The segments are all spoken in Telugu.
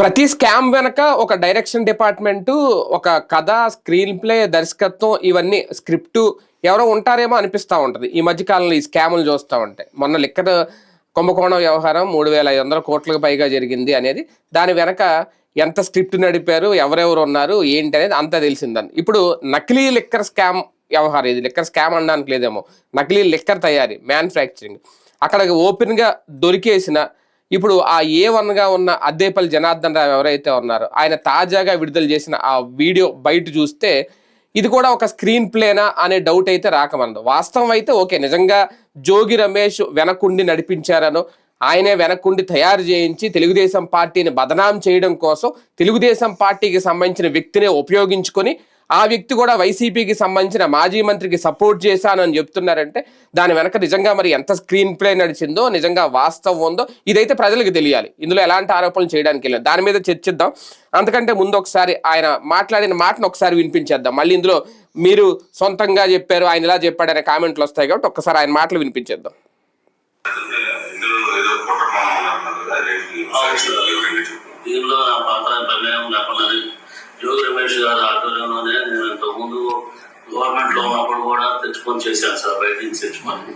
ప్రతి స్కామ్ వెనక ఒక డైరెక్షన్ డిపార్ట్మెంట్ ఒక కథ స్క్రీన్ ప్లే దర్శకత్వం ఇవన్నీ స్క్రిప్ట్ ఎవరో ఉంటారేమో అనిపిస్తూ ఉంటుంది. ఈ మధ్య కాలంలో ఈ స్కాములు చూస్తూ ఉంటాయి మొన్న లిక్కర్ కుంభకోణం వ్యవహారం మూడు వేల ఐదు వందల కోట్లకు పైగా జరిగింది అనేది. దాని వెనక ఎంత స్క్రిప్ట్ నడిపారు ఎవరెవరు ఉన్నారు ఏంటి అనేది అంతా తెలిసిందని. ఇప్పుడు నకిలీ లిక్కర్ స్కామ్ వ్యవహారం ఇది. లిక్కర్ స్కామ్ అనడానికి లేదేమో. నకిలీ లిక్కర్ తయారీ మ్యానుఫ్యాక్చరింగ్. అక్కడ ఓపెన్గా దొరికేసిన ఇప్పుడు ఆ ఏ వన్గా ఉన్న అద్దేపల్లి జనార్దన్ రావు ఎవరైతే ఉన్నారో ఆయన తాజాగా విడుదల చేసిన ఆ వీడియో బయట చూస్తే ఇది కూడా ఒక స్క్రీన్ ప్లేనా అనే డౌట్ అయితే రాకమనదు వాస్తవం అయితే ఓకే నిజంగా జోగి రమేష్ వెనకుండి నడిపించారనో ఆయనే వెనకుండి తయారు చేయించి తెలుగుదేశం పార్టీని బదనాం చేయడం కోసం తెలుగుదేశం పార్టీకి సంబంధించిన వ్యక్తినే ఉపయోగించుకొని ఆ వ్యక్తి కూడా వైసీపీకి సంబంధించిన మాజీ మంత్రికి సపోర్ట్ చేశానని చెప్తున్నారంటే దాని వెనక నిజంగా మరి ఎంత స్క్రీన్ ప్లే నడిచిందో నిజంగా వాస్తవం ఉందో ఇదైతే ప్రజలకు తెలియాలి. ఇందులో ఎలాంటి ఆరోపణలు చేయడానికి వెళ్ళాం దాని మీద చర్చిద్దాం. అంతకంటే ముందు ఒకసారి ఆయన మాట్లాడిన మాటను ఒకసారి వినిపించేద్దాం. మళ్ళీ ఇందులో మీరు సొంతంగా చెప్పారు ఆయన ఇలా చెప్పాడనే కామెంట్లు వస్తాయి కాబట్టి ఒక్కసారి ఆయన మాటలు వినిపించేద్దాం. దీనిలో నా పాత్ర ప్రమేయం లేకుండా యోగి రమేష్ గారి ఆధ్వర్యంలోనే నేను ఇంతకుముందు గవర్నమెంట్లో ఉన్నప్పుడు కూడా తెచ్చుకొని చేశాను సార్ బయట నుంచి తెచ్చుకొని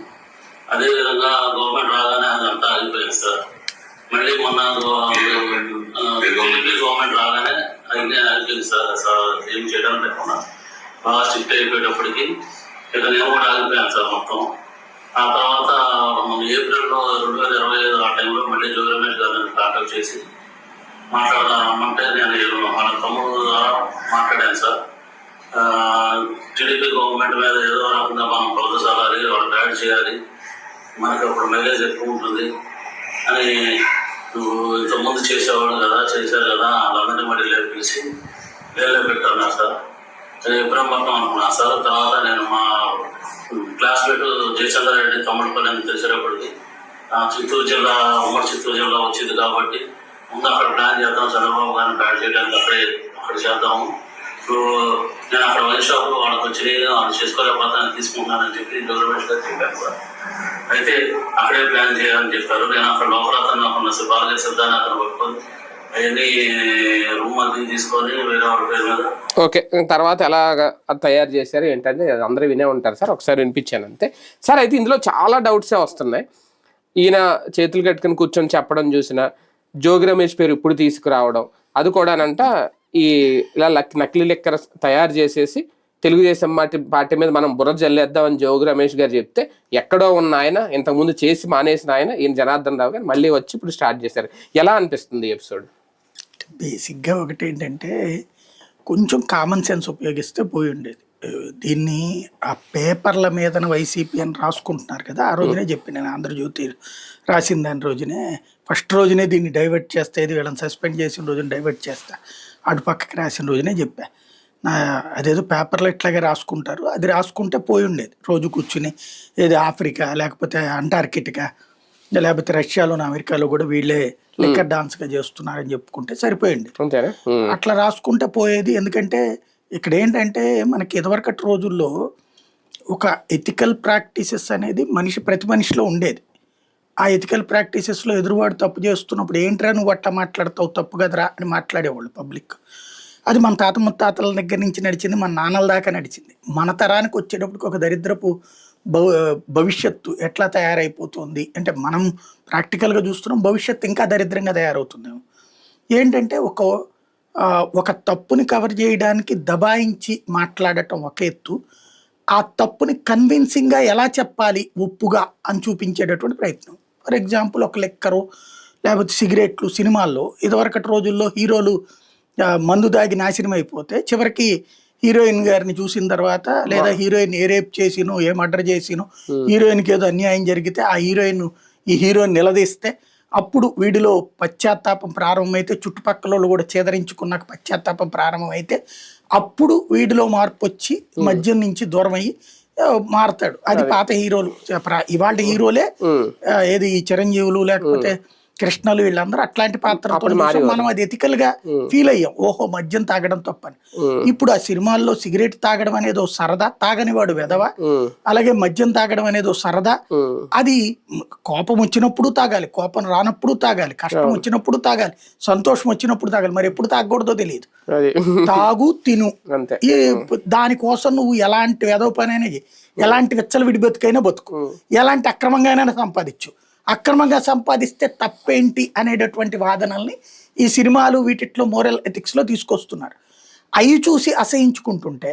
అదే విధంగా గవర్నమెంట్ రాగానే అదంతా ఆగిపోయింది సార్. మళ్ళీ మొన్న గవర్నమెంట్? రాగానే అన్నీ ఆగిపోయింది సార్. సార్ ఏం చేయడం లేకుండా. బాగా స్ట్రిక్ట్ అయిపోయేటప్పటికి ఇక నేను కూడా ఆగిపోయాను సార్ మొత్తం. ఆ తర్వాత మన ఏప్రిల్లో రెండు వేల ఇరవై ఐదు ఆ టైంలో మళ్ళీ జోగి రమేష్ గారిని కాంటాక్ట్ చేసి మాట్లాడదామంటే నేను మన తమ్ముడు ద్వారా మాట్లాడాను సార్. టీడీపీ గవర్నమెంట్ మీద ఏదో రకంగా మనం ప్రదర్శాలి వాళ్ళు గైడ్ చేయాలి. మనకి అప్పుడు మైలేజ్ ఎక్కువ ఉంటుంది. అని నువ్వు ఇంతకుముందు చేసేవాడు కదా చేశారు కదా వాళ్ళందరినీ మళ్ళీ లేపించి పిలిచి వేలే పెట్టాను సార్. నేను ఎప్పుడేం పడతాం అనుకున్నా. సార్ తర్వాత నేను మా క్లాస్మేట్ జయచంద్రారెడ్డి రెడ్డి పని తెలిసేటప్పటికి ఆ, చిత్తూరు జిల్లా ఉమ్మడి చిత్తూరు జిల్లా వచ్చింది కాబట్టి ముందు అక్కడ ప్లాన్ చేద్దాం చంద్రబాబు గారిని బ్యాట్ చేయడానికి అక్కడే అక్కడ చేద్దాము ఇప్పుడు నేను అక్కడ వైన్ షాప్ వాళ్ళకి వచ్చినాయి వాళ్ళు చేసుకోలేకపోతే నేను తీసుకుంటానని చెప్పి గవర్నమెంట్గా చెప్పాను సార్ అయితే అక్కడే ప్లాన్ చేయాలని చెప్పారు. నేను అక్కడ లోపల అతను ఉన్న బాగా సిద్ధాన్ని అతను పట్టుకొని అవన్నీ రూమ్ అది తీసుకొని వేరే వాళ్ళ పేరు మీద ఓకే తర్వాత ఎలా తయారు చేశారు ఏంటంటే అందరూ వినే ఉంటారు సార్ ఒకసారి వినిపించాను అంతే. సార్ అయితే ఇందులో చాలా డౌట్సే వస్తున్నాయి. ఈయన చేతులు కట్టుకుని కూర్చొని చెప్పడం చూసిన జోగి రమేష్ పేరు ఇప్పుడు తీసుకురావడం. అది కూడానంట ఈ ఇలా లక్- నకిలీ లెక్కర తయారు చేసేసి తెలుగుదేశం పార్టీ పార్టీ మీద మనం బుర్ర జల్లేద్దామని జోగి రమేష్ గారు చెప్తే ఎక్కడో ఉన్న ఆయన ఇంతకుముందు చేసి మానేసిన ఆయన ఈయన జనార్దన్ రావు గారు మళ్ళీ వచ్చి ఇప్పుడు స్టార్ట్ చేశారు. ఎలా అనిపిస్తుంది ఎపిసోడ్? బేసిక్గా ఒకటి ఏంటంటే కొంచెం కామన్ సెన్స్ ఉపయోగిస్తే పోయి ఉండేది. దీన్ని ఆ పేపర్ల మీదన వైసీపీ అని రాసుకుంటున్నారు కదా ఆ రోజునే చెప్పి నేను ఆంధ్రజ్యోతి రాసిన దాని రోజునే ఫస్ట్ రోజునే దీన్ని డైవర్ట్ చేస్తే ఇది వీళ్ళని సస్పెండ్ చేసిన రోజున డైవర్ట్ చేస్తా అటు పక్కకి రాసిన రోజునే చెప్పా. నా అదేదో పేపర్లో ఇట్లాగే రాసుకుంటారు అది రాసుకుంటే పోయి ఉండేది. రోజు కూర్చుని ఏది ఆఫ్రికా లేకపోతే అంటార్కిటికా లేకపోతే రష్యాలోని అమెరికాలో కూడా వీళ్ళే లిక్కర్ డాన్స్గా చేస్తున్నారని చెప్పుకుంటే సరిపోయింది. అట్లా రాసుకుంటే పోయేది ఎందుకంటే ఇక్కడ ఏంటంటే మనకి ఇదివరకటి రోజుల్లో ఒక ఎథికల్ ప్రాక్టీసెస్ అనేది మనిషి ప్రతి మనిషిలో ఉండేది. ఆ ఎథికల్ ప్రాక్టీసెస్లో ఎదురువాడు తప్పు చేస్తున్నప్పుడు ఏంట్రా నువ్వు అట్ట మాట్లాడతావు తప్పు కదరా అని మాట్లాడేవాళ్ళు పబ్లిక్. అది మన తాత ముత్తాతల దగ్గర నుంచి నడిచింది మన నాన్నల దాకా నడిచింది. మన తరానికి వచ్చేటప్పటికి ఒక దరిద్రపు భవిష్యత్తు ఎట్లా తయారైపోతుంది అంటే మనం ప్రాక్టికల్గా చూస్తున్నాం భవిష్యత్తు ఇంకా దరిద్రంగా తయారవుతుందేమో. ఏంటంటే ఒక ఒక తప్పుని కవర్ చేయడానికి దబాయించి మాట్లాడటం ఒక ఎత్తు. ఆ తప్పుని కన్విన్సింగ్గా ఎలా చెప్పాలి? ఒప్పుగా అని చూపించేటటువంటి ప్రయత్నం. ఫర్ ఎగ్జాంపుల్ ఒక లెక్కరు లేకపోతే సిగరెట్లు సినిమాల్లో ఇదివరకటి రోజుల్లో హీరోలు మందు దాగి నాశనం అయిపోతే చివరికి హీరోయిన్ గారిని చూసిన తర్వాత లేదా హీరోయిన్ ఏ రేప్ చేసినో ఏ మర్డర్ చేసినో హీరోయిన్కి ఏదో అన్యాయం జరిగితే ఆ హీరోయిన్ ఈ హీరోయిన్ నిలదీస్తే అప్పుడు వీడిలో పశ్చాత్తాపం ప్రారంభమైతే చుట్టుపక్కల కూడా చేదరించుకున్నాక పశ్చాత్తాపం ప్రారంభమైతే అప్పుడు వీడిలో మార్పు వచ్చి మద్యం నుంచి దూరం అయ్యి మారతాడు. అది పాత హీరోలు. ఇవాళ హీరోలే ఏది చిరంజీవులు లేకపోతే కృష్ణలు వీళ్ళందరూ అట్లాంటి పాత్రతో. మారేవారు. మనం అది ఎథికల్గా ఫీల్ అయ్యాం. ఓహో మద్యం తాగడం తప్పని. ఇప్పుడు ఆ సినిమాల్లో సిగరెట్ తాగడం అనేది ఓ సరదా తాగని వాడు వెధవ. అలాగే మద్యం తాగడం అనేది ఓ సరదా. అది కోపం వచ్చినప్పుడు తాగాలి కోపం రానప్పుడు తాగాలి కష్టం వచ్చినప్పుడు తాగాలి సంతోషం వచ్చినప్పుడు తాగాలి మరి ఎప్పుడు తాగకూడదో తెలియదు. తాగు తిను. దానికోసం నువ్వు ఎలాంటి వెదవ పనైనా చెయ్యి. ఎలాంటి వెచ్చల విడి బతుకైనా బతుకు ఎలాంటి అక్రమంగా సంపాదించు. అక్రమంగా సంపాదిస్తే తప్పేంటి అనేటటువంటి వాదనల్ని ఈ సినిమాలు వీటిట్లో మోరల్ ఎథిక్స్లో తీసుకొస్తున్నారు. అవి చూసి అసహించుకుంటుంటే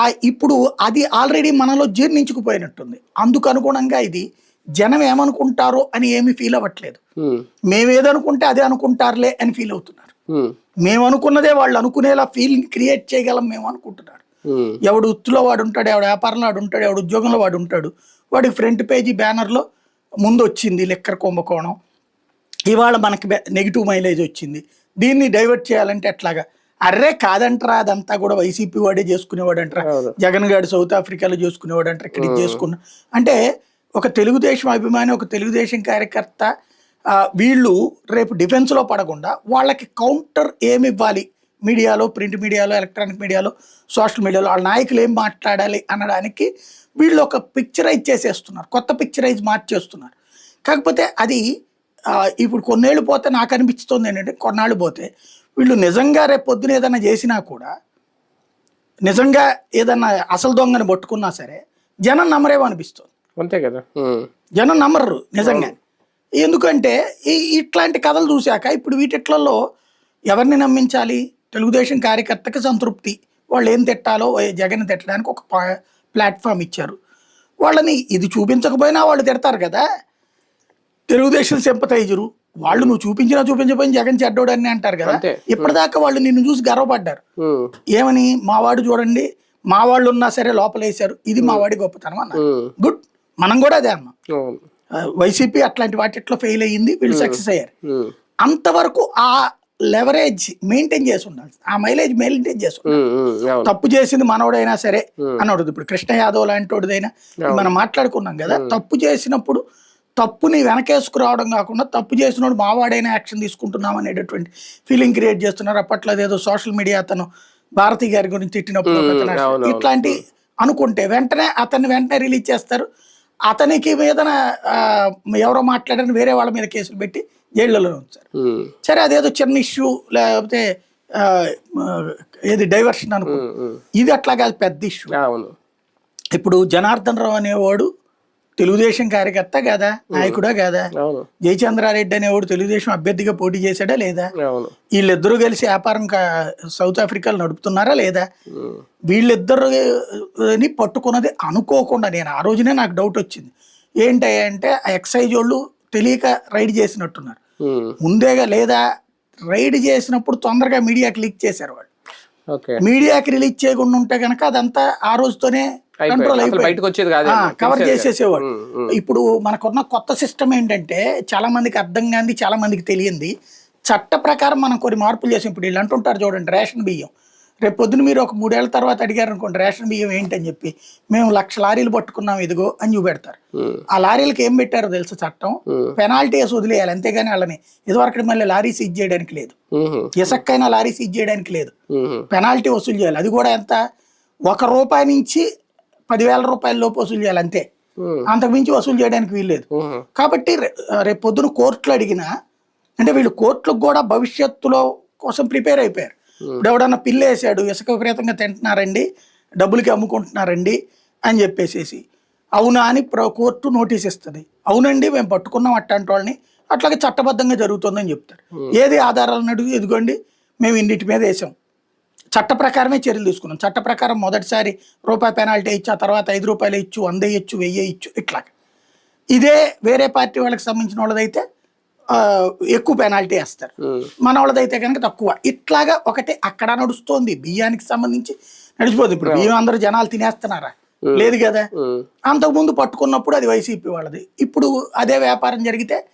ఆ ఇప్పుడు అది ఆల్రెడీ మనలో జీర్ణించుకుపోయినట్టుంది. అందుకు అనుగుణంగా ఇది జనం ఏమనుకుంటారో అని ఏమీ ఫీల్ అవ్వట్లేదు. మేమేదనుకుంటే అదే అనుకుంటారులే అని ఫీల్ అవుతున్నారు. మేము అనుకున్నదే వాళ్ళు అనుకునేలా ఫీలింగ్ క్రియేట్ చేయగలం మేము అనుకుంటున్నారు. ఎవడు వృత్తిలో వాడు ఉంటాడు ఎవడు వ్యాపారంలో వాడు ఉంటాడు ఎవడు ఉద్యోగంలో వాడు ఉంటాడు వాడికి ఫ్రంట్ పేజీ బ్యానర్లో ముందు వచ్చింది లెక్కర్ కుంభకోణం. ఇవాళ మనకి నెగిటివ్ మైలేజ్ వచ్చింది. దీన్ని డైవర్ట్ చేయాలంటే ఎట్లాగా? అర్రే కాదంటరా అదంతా కూడా వైసీపీ వాడే చేసుకునేవాడు అంటారా. జగన్ గారు సౌత్ ఆఫ్రికాలో చేసుకునేవాడు అంటారు ఇక్కడ చేసుకున్నా. అంటే ఒక తెలుగుదేశం అభిమాని ఒక తెలుగుదేశం కార్యకర్త వీళ్ళు రేపు డిఫెన్స్లో పడకుండా వాళ్ళకి కౌంటర్ ఏమి ఇవ్వాలి మీడియాలో ప్రింట్ మీడియాలో ఎలక్ట్రానిక్ మీడియాలో సోషల్ మీడియాలో వాళ్ళ నాయకులు ఏం మాట్లాడాలి అనడానికి వీళ్ళు ఒక పిక్చరైజ్ చేసేస్తున్నారు. కొత్త పిక్చరైజ్ మార్చేస్తున్నారు. కాకపోతే అది ఇప్పుడు కొన్నేళ్ళు పోతే నాకు అనిపిస్తుంది ఏంటంటే కొన్నాళ్ళు పోతే వీళ్ళు నిజంగా రేపు పొద్దున ఏదైనా చేసినా కూడా నిజంగా ఏదన్నా అసలు దొంగని పట్టుకున్నా సరే జనం నమ్మరేమో అనిపిస్తుంది. అంతే కదా. జనం నమ్మరు నిజంగా. ఎందుకంటే ఈ ఇట్లాంటి కథలు చూశాక ఇప్పుడు వీటిట్లలో ఎవరిని నమ్మించాలి? తెలుగుదేశం కార్యకర్తకి సంతృప్తి. వాళ్ళు ఏం తిట్టాలో జగన్ తిట్టడానికి ఒక పా- ప్లాట్ఫామ్ ఇచ్చారు. వాళ్ళని ఇది చూపించకపోయినా వాళ్ళు తిడతారు కదా. తెలుగుదేశం సింపతైజరు వాళ్ళు నువ్వు చూపించినా చూపించకపోయినా జగన్ చెడ్డోడు అని అంటారు కదా. ఇప్పటిదాకా వాళ్ళు నిన్ను చూసి గర్వపడ్డారు. ఏమని? మావాడు చూడండి మా వాళ్ళు ఉన్నా సరే లోపలేశారు. ఇది మా వాడి గొప్పతనం అన్నారు. Um, good. మనం కూడా అదే అన్నాం. వైసీపీ అట్లాంటి వాటిట్లో ఫెయిల్ అయ్యింది వీళ్ళు సక్సెస్ అయ్యారు. అంతవరకు ఆ లెవరేజ్ మెయింటైన్ చేసి ఉండాలి ఆ మైలేజ్ మెయింటైన్ చేసి ఉండాలి. తప్పు చేసింది మనోడైనా సరే అన్నోడు ఇప్పుడు కృష్ణ యాదవ్ లాంటి వాడిదైనా మనం మాట్లాడుకున్నాం కదా తప్పు చేసినప్పుడు తప్పుని వెనకేసుకురావడం కాకుండా తప్పు చేసినోడు మావాడైనా యాక్షన్ తీసుకుంటున్నాం అనేటటువంటి ఫీలింగ్ క్రియేట్ చేస్తున్నారు. అప్పట్లో అదేదో సోషల్ మీడియా అతను భారతి గారి గురించి తిట్టినప్పుడు. ఇట్లాంటి అనుకుంటే వెంటనే అతన్ని వెంటనే రిలీజ్ చేస్తారు. అతనికి మీద ఎవరో మాట్లాడని వేరే వాళ్ళ మీద కేసులు పెట్టి జైళ్ళలో ఉంచారు సరే. అదేదో చిన్న ఇష్యూ లేకపోతే ఏది డైవర్షన్ అనుకో ఇది అట్లా కాదు పెద్ద ఇష్యూ. ఇప్పుడు జనార్దన్ రావు అనేవాడు తెలుగుదేశం కార్యకర్త కాదా నాయకుడా కాదా? జయచంద్రారెడ్డి అనేవాడు తెలుగుదేశం అభ్యర్థిగా పోటీ చేశాడా లేదా? వీళ్ళిద్దరూ కలిసి వ్యాపారం సౌత్ ఆఫ్రికాలో నడుపుతున్నారా లేదా? వీళ్ళిద్దరిని పట్టుకున్నది అనుకోకుండా నేను ఆ రోజునే నాకు డౌట్ వచ్చింది. ఏంటంటే ఆ ఎక్సైజ్ వాళ్ళు తెలియక రైడ్ చేసినట్టున్నారు. ముందేగా లేదా రైడ్ చేసినప్పుడు తొందరగా మీడియాకి లీక్ చేశారు వాళ్ళు. మీడియాకి రిలీజ్ చేయకుండా ఉంటే కనుక అదంతా ఆ రోజుతోనే అయిపోయింది. కంట్రోల్ అసలు బయటకు వచ్చేది కాదు. కవర్. చేసేసేవాడు ఇప్పుడు మనకున్న కొత్త సిస్టమ్ ఏంటంటే చాలా మందికి అర్థం కాంది చాలా మందికి తెలియంది. చట్ట ప్రకారం మనం కొన్ని మార్పులు చేసాం. ఇప్పుడు వీళ్ళు అంటుంటారు చూడండి రేషన్ బియ్యం. రేపు పొద్దున మీరు ఒక మూడేళ్ళ తర్వాత అడిగారు అనుకోండి రేషన్ బియ్యం ఏంటని చెప్పి మేము లక్ష లారీలు పట్టుకున్నాం ఇదిగో అని చూపెడతారు. ఆ లారీలకి ఏం పెట్టారో తెలుసు చట్టం? పెనాల్టీ వేసి వదిలేయాలి అంతేగాని వాళ్ళని ఇదివరకు మళ్ళీ లారీ సీజ్ చేయడానికి లేదు. ఇసక్కైనా లారీ సీజ్ చేయడానికి లేదు. పెనాల్టీ వసూలు చేయాలి. అది కూడా ఎంత? ఒక రూపాయి నుంచి పదివేల రూపాయల లోపు వసూలు చేయాలి అంతే. ఉమ్, అంతకుమించి వసూలు చేయడానికి వీల్లేదు కాబట్టి రేపు పొద్దున కోర్టులు అడిగినా అంటే వీళ్ళు కోర్టులకు కూడా భవిష్యత్తులో కోసం ప్రిపేర్ అయిపోయారు. ఇప్పుడు ఎవడన్నా పిల్లి వేసాడు ఇసుక విపరీతంగా తింటున్నారండి డబ్బులకి అమ్ముకుంటున్నారండి అని చెప్పేసేసి. అవునా అని ప్ర కోర్టు నోటీస్ ఇస్తుంది. అవునండి మేము పట్టుకున్నాం అట్లాంటి వాళ్ళని అట్లాగే చట్టబద్ధంగా జరుగుతుందని చెప్తారు. ఏది ఆధారాలను అడుగు ఎదుగోండి మేము ఇన్నిటి మీద వేసాం. చట్ట ప్రకారమే చర్యలు తీసుకున్నాం. చట్ట ప్రకారం మొదటిసారి రూపాయి పెనాల్టీ ఇచ్చు ఆ తర్వాత ఐదు రూపాయలు ఇచ్చు వంద ఇచ్చు వెయ్యి ఇచ్చు ఇట్లా ఇదే వేరే పార్టీ వాళ్ళకి సంబంధించిన వాళ్ళదైతే ఎక్కువ పెనాల్టీ వేస్తారు. మన వాళ్ళదైతే కనుక తక్కువ. ఇట్లాగా ఒకటి అక్కడ నడుస్తోంది. బియ్యానికి సంబంధించి నడిచిపోతుంది ఇప్పుడు బియ్యం అందరూ జనాలు తినేస్తున్నారా? లేదు కదా? అంతకుముందు పట్టుకున్నప్పుడు అది వైసీపీ వాళ్ళది. ఇప్పుడు అదే వ్యాపారం జరిగితే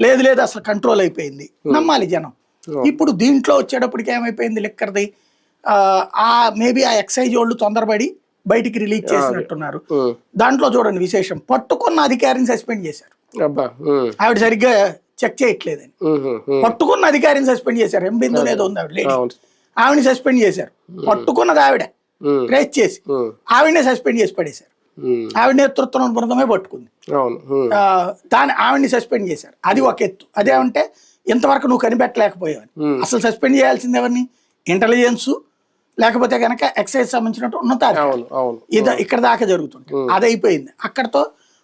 లేదు లేదు అసలు కంట్రోల్ అయిపోయింది. నమ్మాలి జనం. ఇప్పుడు దీంట్లో వచ్చేటప్పటికి ఏమైపోయింది? లిక్కర్ది. ఆ, మేబీ ఆ ఎక్సైజ్ వాళ్ళు తొందరపడి బయటికి రిలీజ్ చేసినట్టున్నారు. దాంట్లో చూడండి విశేషం. పట్టుకున్న అధికారిని సస్పెండ్ చేశారు. ఆవిడ సరిగ్గా చెక్ చేయట్లేదని. పట్టుకున్న అధికారిని సస్పెండ్ చేశారు. ఎం బిందు అనేది ఉంది ఆవిడ లేడీ. ఆవిడని సస్పెండ్ చేశారు. పట్టుకున్నది ఆవిడ. ట్రేస్ చేసి ఆవిడనే సస్పెండ్ చేసి పడేశారు. ఆవిడ నేతృత్వం బృందమే పట్టుకుంది. దాని ఆవిడని సస్పెండ్ చేశారు. అది ఒక ఎత్తు. అదేమంటే ఇంతవరకు నువ్వు కనిపెట్టలేకపోయావని. అసలు సస్పెండ్ చేయాల్సింది ఎవరిని? ఇంటెలిజెన్స్ లేకపోతే కనుక ఎక్సైజ్ సంబంధించినట్టు అవును ఇది ఇక్కడ దాకా జరుగుతుంది అది అయిపోయింది అక్కడతో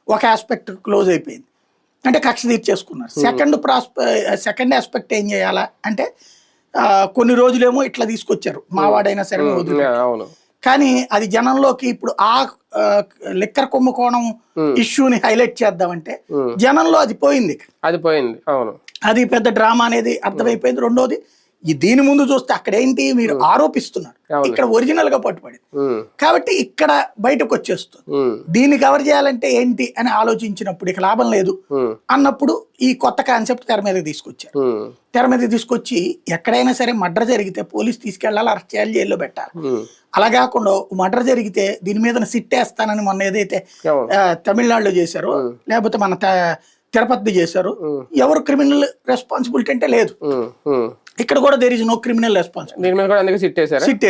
ఒక ఆస్పెక్ట్ క్లోజ్ అయిపోయింది. అంటే కక్ష తీర్చేసుకున్నారు. సెకండ్ ప్రాస్పె సెకండ్ ఆస్పెక్ట్ ఏం చేయాలా? అంటే కొన్ని రోజులేమో ఇట్లా తీసుకొచ్చారు. మావాడైనా సరే ఉమ్, వదిలి అవును. కానీ అది జనంలోకి ఇప్పుడు ఆ ఆ, లిక్కర్ కుంభకోణం ఇష్యూని హైలైట్ చేద్దామంటే జనంలో అది పోయింది. అది పోయింది. అవును. అది పెద్ద డ్రామా అనేది అర్థమైపోయింది. రెండోది ఈ దీని ముందు చూస్తే అక్కడ ఏంటి మీరు ఆరోపిస్తున్నారు. ఇక్కడ ఒరిజినల్గా పట్టుబడింది కాబట్టి ఇక్కడ బయటకు వచ్చేస్తుంది. దీన్ని కవర్ చేయాలంటే ఏంటి అని ఆలోచించినప్పుడు ఇక లాభం లేదు అన్నప్పుడు ఈ కొత్త కాన్సెప్ట్ తెర మీదకి తీసుకొచ్చారు. తెర మీద తీసుకొచ్చి ఎక్కడైనా సరే మర్డర్ జరిగితే పోలీస్ తీసుకెళ్ళాలి అరెస్ట్ చేయాలి జైల్లో పెట్టాలి. అలా కాకుండా మర్డర్ జరిగితే దీని మీద సిట్ వేస్తానని మొన్న ఏదైతే తమిళనాడులో చేశారో లేకపోతే మన తిరుపతి చేశారు. ఎవరు క్రిమినల్ రెస్పాన్సిబిలిటీ అంటే లేదు. ఇక్కడ కూడా there is no criminal responsibility దీని మీద కూడా అందుకే సిట్ వేసారా సిట్.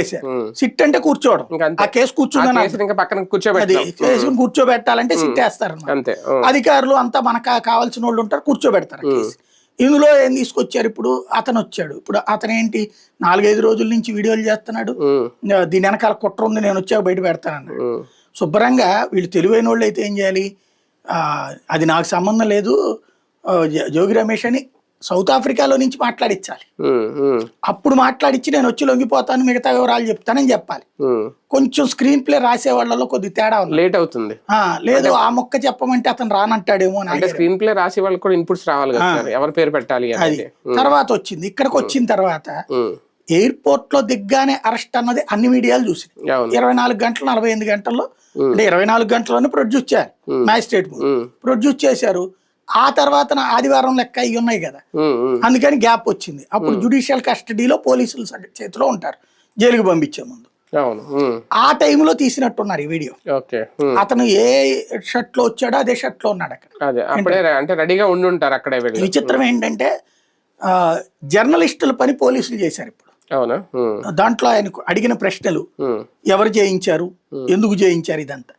సిట్ అంటే కూర్చోవడం. ఆ కేసు కూర్చుందని ఇంకా పక్కన అది కూర్చోబెట్టాం చేసుకుని కూర్చోబెట్టాలంటే సిట్ వేస్తారు అంతే. అధికారులు అంతా మనకు కావాల్సిన వాళ్ళు ఉంటారు కూర్చోబెడతారు ఇందులో ఏం తీసుకొచ్చారు ఇప్పుడు? అతను వచ్చాడు. ఇప్పుడు అతను ఏంటి నాలుగైదు రోజుల నుంచి వీడియోలు చేస్తున్నాడు. దీని వెనకాల కుట్ర ఉంది నేను వచ్చాక బయట పెడతానన్నాడు. శుభ్రంగా వీళ్ళు తెలివైన వాళ్ళు అయితే ఏం చేయాలి? అది నాకు సంబంధం లేదు. జోగి రమేష్ అని సౌత్ ఆఫ్రికాలో నుంచి మాట్లాడించాలి అప్పుడు మాట్లాడించి నేను వచ్చి లొంగిపోతాను మిగతా వివరాలు చెప్తానని చెప్పాలి. కొంచెం స్క్రీన్ ప్లే రాసే వాళ్ళలో కొద్ది తేడా లేట్ అవుతుంది. ఆ, లేదు ఆ మొక్క చెప్పమంటే అతను రానంటాడేమో అంటే. స్క్రీన్ ప్లే రాసే వాళ్ళకి కూడా ఇన్పుట్స్ రావాలి ఎవరి పేరు పెట్టాలి తర్వాత వచ్చింది. ఇక్కడికి వచ్చిన తర్వాత ఎయిర్పోర్ట్లో దిగ్గానే అరెస్ట్ అన్నది అన్ని మీడియాలు అవును. ఇరవై నాలుగు గంటలు నలభై ఎనిమిది గంటల్లో అంటే ఇరవై నాలుగు గంటల్లోనే ప్రొడ్యూస్ చేయాలి. మ్యాజిస్ట్రేట్ ప్రొడ్యూస్ చేశారు. ఆ తర్వాత ఆదివారం లెక్క ఇవి ఉన్నాయి కదా. అందుకని గ్యాప్ వచ్చింది. అప్పుడు జుడిషియల్ కస్టడీలో పోలీసులు చేతిలో ఉంటారు. జైలుకి పంపించే ముందు. ఆ టైంలో తీసినట్టున్నారు ఈ వీడియో. అతను ఏ షర్ట్లో వచ్చాడో అదే షర్ట్లో ఉన్నాడు అక్కడ. అంటే రెడీగా ఉండి ఉంటారు అక్కడే విచిత్రం ఏంటంటే జర్నలిస్టుల పని పోలీసులు చేశారు ఇప్పుడు. దాంట్లో ఆయనకు అడిగిన ప్రశ్నలు ఎవరు చేయించారు ఎందుకు చేయించారు ఇదంతా.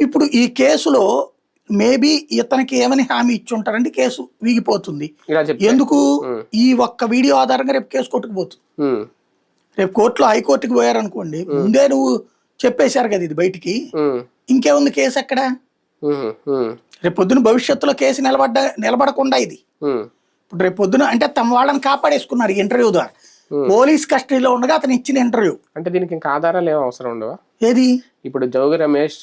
ఇప్పుడు ఈ కేసులో మేబీ ఇతనికి ఏమని హామీ ఇచ్చి ఉంటారంటే కేసు వీగిపోతుంది. ఎందుకు? ఈ ఒక్క వీడియో ఆధారంగా రేపు కేసు కొట్టుకుపోతుంది రేపు కోర్టులో హైకోర్టుకి పోయారనుకోండి ముందే నువ్వు చెప్పేశారు కదా ఇది బయటికి. ఇంకేముంది కేసు ఉమ్, రేపు పొద్దున భవిష్యత్తులో కేసు నిలబడ్డ నిలబడకుండా ఇది. ఇప్పుడు రేపు పొద్దున అంటే తమ వాళ్ళని కాపాడేసుకున్నారు ఇంటర్వ్యూ ద్వారా. పోలీస్ కస్టడీలో ఉండగా అతను ఇచ్చిన ఇంటర్వ్యూ. అంటే దీనికి ఇంకా ఆధారాలు ఏం అవసరం ఉండవా? ఏది? ఇప్పుడు జోగి రమేష్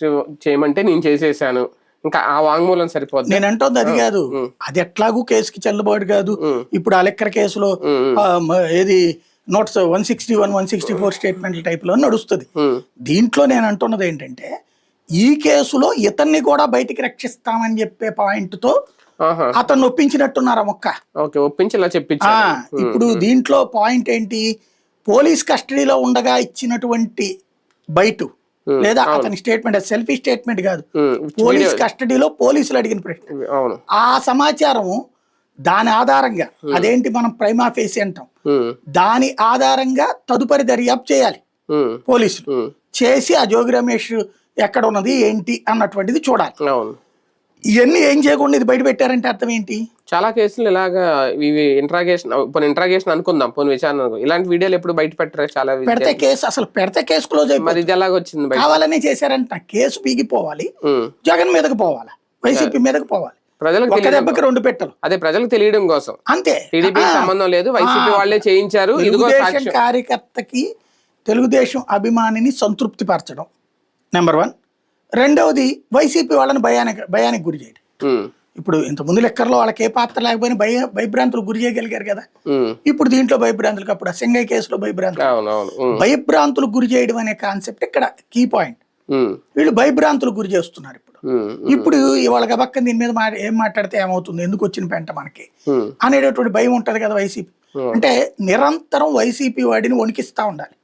చేయమంటే నేను చేసేసాను. ఇంకా ఆ వాంగ్మూలం సరిపోద్ది? నేను అంటోంది అది కాదు. అది ఎట్లాగూ కేసుకి చెల్లుబాటు కాదు. ఇప్పుడు ఆ లెక్కర కేసులో ఏది notes one sixty one one sixty four statement టైప్లో నడుస్తుంది దీంట్లో నేను అంటున్నది ఏంటంటే ఈ కేసులో ఇతన్ని కూడా బయటికి రక్షిస్తామని చెప్పే పాయింట్తో ఆహా. అతను ఒప్పించినట్టున్నారు ఆ మొక్క? ఓకే ఒప్పించి ఇలా ఆ, చెప్పించారు ఇప్పుడు దీంట్లో పాయింట్ ఏంటి? పోలీస్ కస్టడీలో ఉండగా ఇచ్చినటువంటి బయట లేదా అతని స్టేట్మెంట్ సెల్ఫీ స్టేట్మెంట్ కాదు. పోలీస్ కస్టడీలో పోలీసులు అడిగిన ప్రశ్న. ఆ సమాచారము దాని ఆధారంగా అదేంటి మనం ప్రైమా ఫేసి అంటాం? దాని ఆధారంగా తదుపరి దర్యాప్తు చేయాలి పోలీసులు. చేసి ఆ జోగి రమేష్ ఎక్కడ ఉన్నది ఏంటి అన్నటువంటిది చూడాలి. ఇవన్నీ ఏం చేయకుండా ఇది బయట పెట్టారంటే అర్థం ఏంటి? చాలా కేసులు ఇలాగా ఇవి ఇంట్రాగేషన్ పోనీ ఇంట్రాగేషన్ అనుకుందాం పోనీ విచారణ. ఇలాంటి వీడియోలు ఎప్పుడు బయట పెట్టరు చాలా పెడితే కేసు అసలు పెడితే కేసు క్లోజ్ అయిపోతుంది. మరి ఇది ఎలాగ వచ్చింది బయట? కావాలనే చేశారంట కేసు పీగిపోవాలి జగన్ మీదకి పోవాలి వైసీపీ మీదకి పోవాలి. ప్రజలకు దెబ్బకి రెండు పెట్టలు. అదే ప్రజలకు తెలియడం కోసం. అంతే. టీడీపీకి ఆ, సంబంధం లేదు వైసీపీ వాళ్ళే చేయించారు ఇదిగో కార్యకర్తకి తెలుగుదేశం అభిమానిని సంతృప్తి పరచడం నెంబర్ వన్ రెండవది వైసీపీ వాళ్ళని భయానికి భయానికి గురి చేయడం ఇప్పుడు ఇంత ముందు లెక్కర్లో వాళ్ళకి ఏ పాత్ర లేకపోయినా భయ భయభ్రాంతులకు గురి చేయగలిగారు కదా. ఇప్పుడు దీంట్లో భయభ్రాంతులకు అప్పుడు ఆ సింగయ్య కేసులో భయభ్రాంతులు. భయభ్రాంతులకు గురి చేయడం అనే కాన్సెప్ట్ ఇక్కడ కీ పాయింట్. వీళ్ళు భయభ్రాంతులకు గురి చేస్తున్నారు ఇప్పుడు. ఇప్పుడు ఇవాళ గబక్కన దీని మీద ఏం మాట్లాడితే ఏమవుతుంది? ఎందుకు వచ్చిన పెంట మనకి? అనేటటువంటి భయం ఉంటది కదా వైసీపీ. అంటే నిరంతరం వైసీపీ వాడిని వణికిస్తా ఉండాలి.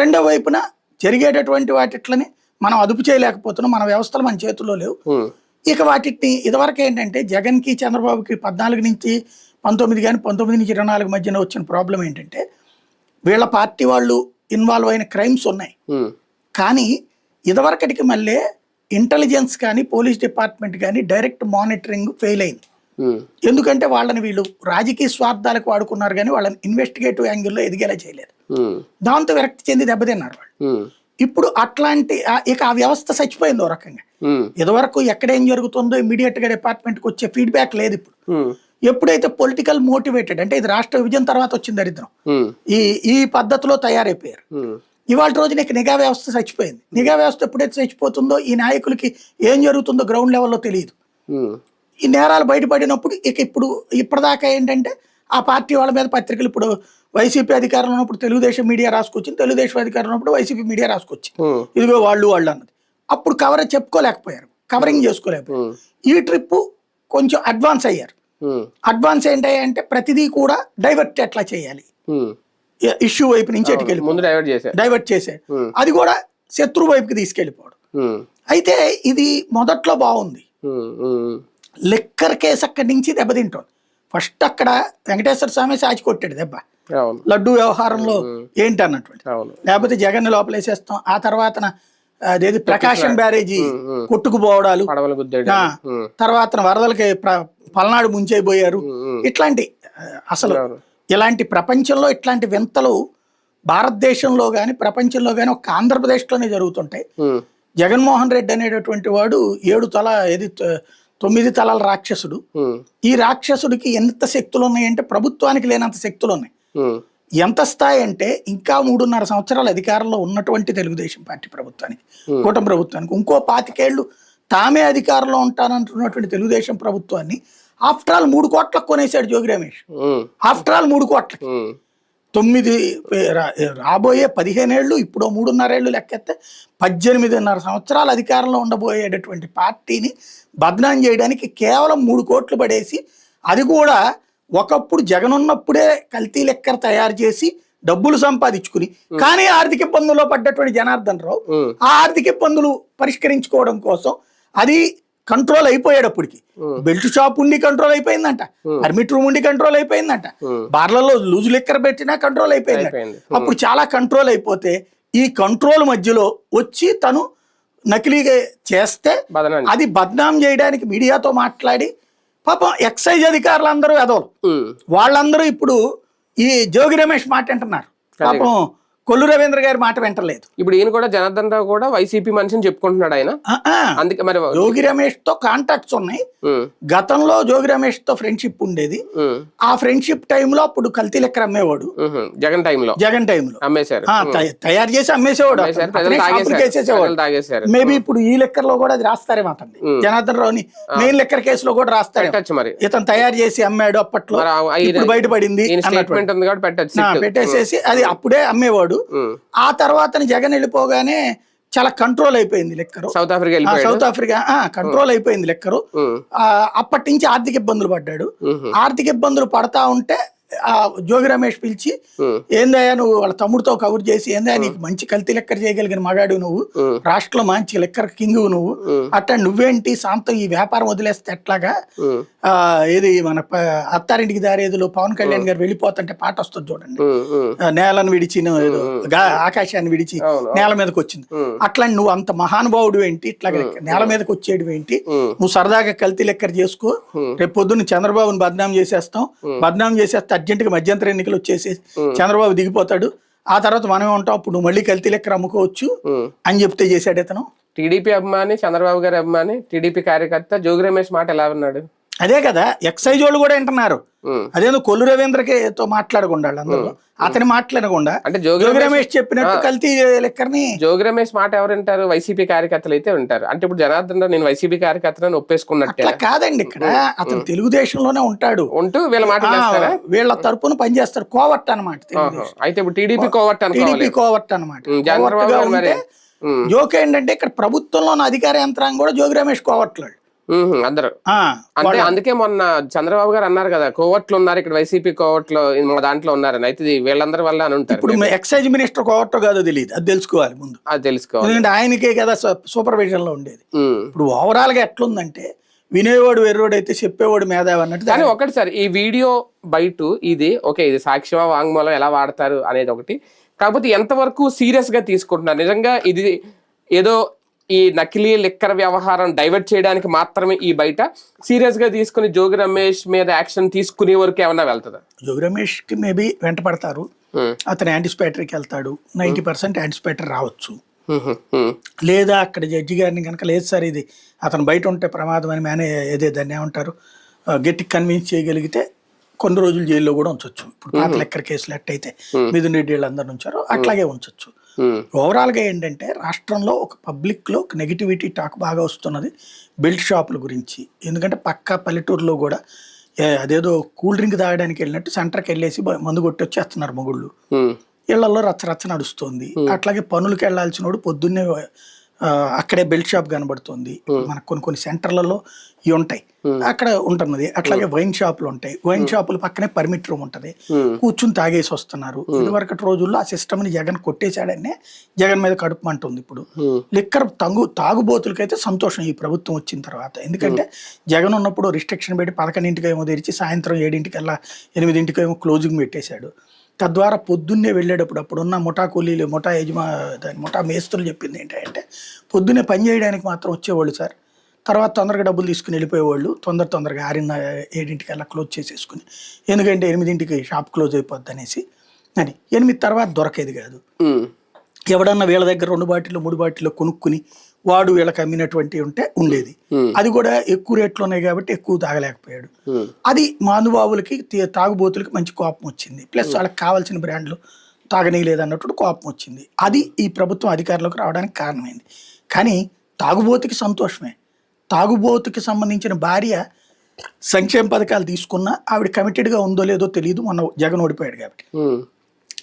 రెండో వైపున జరిగేటటువంటి వాటిట్లని మనం అదుపు చేయలేకపోతున్నాం మన వ్యవస్థలు మన చేతుల్లో లేవు. ఇక వాటిని ఇదివరకు ఏంటంటే జగన్కి చంద్రబాబుకి పద్నాలుగు నుంచి పంతొమ్మిది కానీ పంతొమ్మిది నుంచి ఇరవై నాలుగు మధ్యన వచ్చిన ప్రాబ్లం ఏంటంటే వీళ్ళ పార్టీ వాళ్ళు ఇన్వాల్వ్ అయిన క్రైమ్స్ ఉన్నాయి. కానీ ఇదివరకటికి మళ్ళీ ఇంటెలిజెన్స్ కానీ పోలీస్ డిపార్ట్మెంట్ కానీ డైరెక్ట్ మానిటరింగ్ ఫెయిల్ అయింది. ఎందుకంటే వాళ్ళని వీళ్ళు రాజకీయ స్వార్థాలకు వాడుకున్నారు కానీ వాళ్ళని ఇన్వెస్టిగేటివ్ యాంగిల్లో ఎదిగేలా చేయలేదు. దాంతో విరక్తి చెంది దెబ్బతిన్నారు వాళ్ళు. ఇప్పుడు అట్లాంటి ఇక ఆ వ్యవస్థ చచ్చిపోయింది ఓ రకంగా. ఇదివరకు ఎక్కడేం జరుగుతుందో ఇమీడియట్గా డిపార్ట్మెంట్కి వచ్చే ఫీడ్బ్యాక్ లేదు ఇప్పుడు. ఎప్పుడైతే పొలిటికల్ మోటివేటెడ్ అంటే ఇది రాష్ట్ర విభజన తర్వాత వచ్చిన దరిద్రం ఈ ఈ పద్ధతిలో తయారైపోయారు. ఇవాళ రోజున ఇక నిఘా వ్యవస్థ చచ్చిపోయింది. నిఘా వ్యవస్థ ఎప్పుడైతే చచ్చిపోతుందో ఈ నాయకులకి ఏం జరుగుతుందో గ్రౌండ్ లెవెల్లో తెలియదు. ఈ నేరాలు బయటపడినప్పుడు ఇక ఇప్పుడు ఇప్పటిదాకా ఏంటంటే ఆ పార్టీ వాళ్ళ మీద పత్రికలు ఇప్పుడు వైసీపీ అధికారంలో ఉన్నప్పుడు తెలుగుదేశం మీడియా రాసుకొచ్చింది తెలుగుదేశం అధికారంలో ఉన్నప్పుడు వైసీపీ మీడియా రాసుకొచ్చింది. ఇదిగో వాళ్ళు వాళ్ళు అన్నది. అప్పుడు కవరేజ్ చెప్పుకోలేకపోయారు. కవరింగ్ చేసుకోలేకపోయారు. ఈ ట్రిప్ కొంచెం అడ్వాన్స్ అయ్యారు. అడ్వాన్స్ ఏంటంటే ప్రతిదీ కూడా డైవర్ట్ ఎట్లా చేయాలి. ఇష్యూ వైపు నుంచి ఎటుకెళ్ళి ముందు డైవర్ట్ చేశారు డైవర్ట్ Hmm. అది కూడా శత్రు వైపుకి తీసుకెళ్ళిపోవడం. అయితే ఇది మొదట్లో బాగుంది. లిక్కర్ కేసు అక్కడి నుంచి దెబ్బతింటోంది. ఫస్ట్ అక్కడ వెంకటేశ్వర స్వామి సాచి కొట్టాడు దెబ్బ. లడ్డు వ్యవహారంలో ఏంటి అన్నటువంటి లేకపోతే జగన్ లోపలేసేస్తాం ఆ తర్వాత అదేది ప్రకాశం బ్యారేజీ. కొట్టుకుపోవడాలు తర్వాత వరదలకి పల్నాడు ముంచైపోయారు ఇట్లాంటి అసలు. ఇలాంటి ప్రపంచంలో ఇట్లాంటి వింతలు భారతదేశంలో కానీ ప్రపంచంలో కానీ ఒక ఆంధ్రప్రదేశ్లోనే జరుగుతుంటాయి. జగన్మోహన్ రెడ్డి అనేటటువంటి వాడు ఏడు తల ఏది తొమ్మిది తలాల రాక్షసుడు. ఈ రాక్షసుడికి ఎంత శక్తులు ఉన్నాయంటే ప్రభుత్వానికి లేనంత శక్తులు ఉన్నాయి ఎంత స్థాయి అంటే ఇంకా మూడున్నర సంవత్సరాలు అధికారంలో ఉన్నటువంటి తెలుగుదేశం పార్టీ ప్రభుత్వానికి కూటమి ప్రభుత్వానికి. ఇంకో పాతికేళ్ళు తామే అధికారంలో ఉంటానంటున్నటువంటి తెలుగుదేశం ప్రభుత్వాన్ని ఆఫ్టర్ ఆల్ మూడు కోట్లకు కొనేశాడు జోగి రమేష్. ఆఫ్టర్ ఆల్ మూడు కోట్లకి. ఉమ్, తొమ్మిది రాబోయే పదిహేనేళ్ళు ఇప్పుడు మూడున్నరేళ్ళు లెక్కెత్తే పద్దెనిమిదిన్నర సంవత్సరాలు అధికారంలో ఉండబోయేటటువంటి పార్టీని బదనాం చేయడానికి కేవలం మూడు కోట్లు పడేసి అది కూడా ఒకప్పుడు జగన్ ఉన్నప్పుడే కల్తీ లెక్కర తయారు చేసి డబ్బులు సంపాదించుకుని కానీ ఆర్థిక ఇబ్బందుల్లో పడ్డటువంటి జనార్దన్ రావు ఆ ఆర్థిక ఇబ్బందులు పరిష్కరించుకోవడం కోసం అది కంట్రోల్ అయిపోయేటప్పటికి. బెల్ట్ షాప్ ఉండి కంట్రోల్ అయిపోయిందంట పర్మిట్ రూమ్ ఉండి కంట్రోల్ అయిపోయిందంట. బార్లలో లూజు లెక్కర పెట్టినా కంట్రోల్ అయిపోయిందంట. అయిపోయింది. అప్పుడు చాలా కంట్రోల్ అయిపోతే ఈ కంట్రోల్ మధ్యలో వచ్చి తను నకిలీగా చేస్తే అది బద్నాం చేయడానికి మీడియాతో మాట్లాడి పాపం ఎక్సైజ్ అధికారులు అందరూ ఎదవలు వాళ్ళందరూ ఇప్పుడు ఈ జోగి రమేష్ మాట వింటున్నారు పాపం కొల్లు రవీంద్ర గారి మాట వింటలేదు. ఇప్పుడు ఈయన కూడా జనార్దన్ రావు కూడా వైసీపీ మనిషిని చెప్పుకుంటున్నాడు ఆయన. అందుకే మరి జోగి రమేష్తో కాంటాక్ట్స్ ఉన్నాయి గతంలో జోగి రమేష్తో ఫ్రెండ్షిప్ ఉండేది ఆ ఫ్రెండ్షిప్ టైంలో అప్పుడు కల్తీ లెక్కర అమ్మేవాడు జగన్ టైంలో జగన్ టైంలో అమ్మేశారు. తయారు చేసి అమ్మేసేవాడు మేబీ ఇప్పుడు ఈ లెక్కర్లో కూడా అది రాస్తారేమో అతన్ని జనార్దన్ రావుని మెయిన్ లెక్కర్ కేసులో కూడా పెట్టచ్చు మరి. ఇతను తయారు చేసి అమ్మాడు అప్పట్లో. బయటపడింది పెట్టేసేసి అది అప్పుడే అమ్మేవాడు. ఉమ్. ఆ తర్వాత జగన్ వెళ్ళిపోగానే చాలా కంట్రోల్ అయిపోయింది liquor. South Africa South Africa control అయిపోయింది లెక్కరు. అప్పటి నుంచి ఆర్థిక ఇబ్బందులు పడ్డాడు. ఆర్థిక ఇబ్బందులు పడతా ఉంటే ఆ జోగి రమేష్ పిలిచి ఏందయ్యా నువ్వు వాళ్ళ తమ్ముడితో కబుర్ చేసి ఏందయ్యా నీకు మంచి కల్తీ లెక్కర చేయగలిగిన మగాడు నువ్వు రాష్ట్రంలో మంచి లెక్కర కింగ్ నువ్వు. అట్లా నువ్వేంటి శాంతం ఈ వ్యాపారం వదిలేస్తే ఎట్లాగా? ఏది మన అత్తారింటికి దారేదిలో పవన్ కళ్యాణ్ గారు వెళ్ళిపోతుంటే పాట వస్తుంది చూడండి. నేలను విడిచి ఆకాశాన్ని విడిచి. నేల మీదకి వచ్చింది. అట్లా నువ్వు అంత మహానుభావుడు ఏంటి? ఇట్లా నేల మీదకి వచ్చేడు ఏంటి. నువ్వు సరదాగా కల్తీ లెక్కర చేసుకో. రేపు పొద్దున్న చంద్రబాబుని బద్నాం చేసేస్తాం. బద్నాం చేసేస్తే అర్జెంట్గా మధ్యంతర ఎన్నికలు వచ్చేసి చంద్రబాబు దిగిపోతాడు. ఆ తర్వాత మనమే ఉంటాం. అప్పుడు నువ్వు మళ్ళీ కల్తీ లెక్కర అమ్ముకోవచ్చు. అని చెప్తే చేశాడు ఇతను. టీడీపీ అభిమాని చంద్రబాబు గారి అభిమాని టీడీపీ కార్యకర్త జోగి రమేష్ మాట ఎలా ఉన్నాడు అదే కదా ఎక్సైజ్ వాళ్ళు కూడా వింటున్నారు. అదేదో కొల్లు రవీంద్రకి తో మాట్లాడకుండా అందరూ. అతని మాట్లాడకుండా అంటే జోగి జోగి రమేష్ చెప్పినట్టు కల్తీ లెక్కర్ని జోగి రమేష్ మాట ఎవరు వింటారు వైసీపీ కార్యకర్తలు అయితే ఉంటారు. అంటే ఇప్పుడు జనార్దన్ రావు నేను వైసీపీ కార్యకర్తలను ఒప్పేసుకున్నట్టే. కాదండి ఇక్కడ. అతను తెలుగుదేశంలోనే ఉంటాడు. ఉంటూ వీళ్ళ మాట వీళ్ళ తరపున పనిచేస్తారు. కోవట్ అనమాట. అయితే ఇప్పుడు టీడీపీ కోవట్ టీడీపీ కోవట్ అనమాట జోక్ ఏంటంటే ఇక్కడ ప్రభుత్వంలో ఉన్న అధికార యంత్రాంగం కూడా జోగి రమేష్ కోవట్లాడు అందరు. అంటే అందుకే మొన్న చంద్రబాబు గారు అన్నారు కదా కోవట్లు ఉన్నారు ఇక్కడ వైసీపీ కోవట్లో మా దాంట్లో ఉన్నారని అయితే వీళ్ళందరి వల్ల అని ఉంటారు. ఇప్పుడు ఎక్సైజ్ మినిస్టర్ కోవటో కాదో తెలియదు అది తెలుసుకోవాలి ముందు. అది తెలుసుకోవాలి. ఎందుకంటే ఆయనకే కదా సూపర్విజన్లో ఉండేది. ఇప్పుడు ఓవరాల్గా ఎట్లుందంటే వినేవాడు వెర్రోడు అయితే చెప్పేవాడు మేధావి అన్నట్టు కానీ ఒకటి సార్ ఈ వీడియో బయట ఇది ఓకే ఇది సాక్ష్యమా వాంగ్మూలం ఎలా వాడతారు అనేది ఒకటి. కాకపోతే ఎంతవరకు సీరియస్గా తీసుకుంటున్నారు? నిజంగా ఇది ఏదో ఈ నకిలీ లిక్కర్ వ్యవహారం డైవర్ట్ చేయడానికి మాత్రమే ఈ బయట సీరియస్గా తీసుకుని జోగి రమేష్ మీద యాక్షన్ తీసుకునే వరకు ఏమన్నా వెళ్తుందా? జోగి రమేష్కి మేబీ వెంట పడతారు. అతను యాంటిసిపేటరీకి వెళ్తాడు. నైంటీ పర్సెంట్ యాంటిసిపేటరీ రావచ్చు. లేదా అక్కడ జడ్జి గారిని కనుక లేదు సార్ ఇది అతను బయట ఉంటే ప్రమాదం అని మేనే ఏదే దాన్ని ఏమంటారు? గట్టి కన్విన్స్ చేయగలిగితే కొన్ని రోజులు జైల్లో కూడా ఉంచొచ్చు. ఇప్పుడు పాత లెక్కర్ కేసులు ఎట్టయితే మిథున్ రెడ్డి వీళ్ళందరూ ఉంచారో అట్లాగే ఉంచొచ్చు. ఉమ్, ఓవరాల్గా ఏంటంటే రాష్ట్రంలో ఒక పబ్లిక్లో ఒక నెగిటివిటీ టాక్ బాగా వస్తున్నది బెల్ట్ షాపుల గురించి. ఎందుకంటే పక్క పల్లెటూరులో కూడా అదేదో కూల్ డ్రింక్ తాగడానికి వెళ్ళినట్టు సెంటర్కి వెళ్ళేసి మందు కొట్టి వచ్చేస్తున్నారు మొగుళ్ళు. ఉమ్, ఇళ్ళలో రచ్చ రచ్చ నడుస్తుంది. అట్లాగే పనులకు వెళ్ళాల్సినోడు పొద్దున్నే అక్కడే బెల్ట్ షాప్ కనబడుతుంది. మనకు కొన్ని కొన్ని సెంటర్లలో ఇవి ఉంటాయి. అక్కడ ఉంటున్నది. అట్లాగే వైన్ షాపులు ఉంటాయి. వైన్ షాపుల పక్కనే పర్మిట్ రూమ్ ఉంటది. కూర్చుని తాగేసి వస్తున్నారు. ఇదివరకటి రోజుల్లో ఆ సిస్టమ్ని జగన్ కొట్టేశాడనే జగన్ మీద కడుపు అంటుంది ఇప్పుడు. లిక్కర్ తంగు తాగుబోతులకైతే సంతోషం ఈ ప్రభుత్వం వచ్చిన తర్వాత. ఎందుకంటే జగన్ ఉన్నప్పుడు రిస్ట్రిక్షన్ పెట్టి పదకొండింటికి ఏమో తెరిచి సాయంత్రం ఏడింటికల్లా ఎనిమిదింటికి ఏమో క్లోజింగ్ పెట్టేశాడు. తద్వారా పొద్దున్నే వెళ్ళేటప్పుడు అప్పుడున్న ముఠా కూలీలు ముఠా యజమా దాని ముఠా మేస్తులు చెప్పింది ఏంటంటే పొద్దున్నే పని చేయడానికి మాత్రం వచ్చేవాళ్ళు సార్. తర్వాత తొందరగా డబ్బులు తీసుకుని వెళ్ళిపోయేవాళ్ళు. తొందర తొందరగా ఆరిన ఏడింటికల్లా క్లోజ్ చేసేసుకుని ఎందుకంటే ఎనిమిదింటికి షాప్ క్లోజ్ అయిపోద్ది అనేసి అని. ఎనిమిది తర్వాత దొరకేది కాదు. ఎవడన్నా వీళ్ళ దగ్గర రెండు బాటిల్లో మూడు బాటిల్లో కొనుక్కుని వాడు వీళ్ళకి అమ్మినటువంటి ఉంటే ఉండేది. అది కూడా ఎక్కువ రేట్లు ఉన్నాయి కాబట్టి ఎక్కువ తాగలేకపోయాడు. అది మానుబాబులకి తాగుబోతులకి మంచి కోపం వచ్చింది. ప్లస్ వాళ్ళకి కావాల్సిన బ్రాండ్లు తాగనీయలేదన్నట్టు కోపం వచ్చింది. అది ఈ ప్రభుత్వం అధికారంలోకి రావడానికి కారణమైంది. కానీ తాగుబోతుకి సంతోషమే. తాగుబోతుకి సంబంధించిన భార్య సంక్షేమ పథకాలు తీసుకున్నా ఆవిడ కమిటెడ్గా ఉందో లేదో తెలియదు మొన్న జగన్ ఓడిపోయాడు కాబట్టి.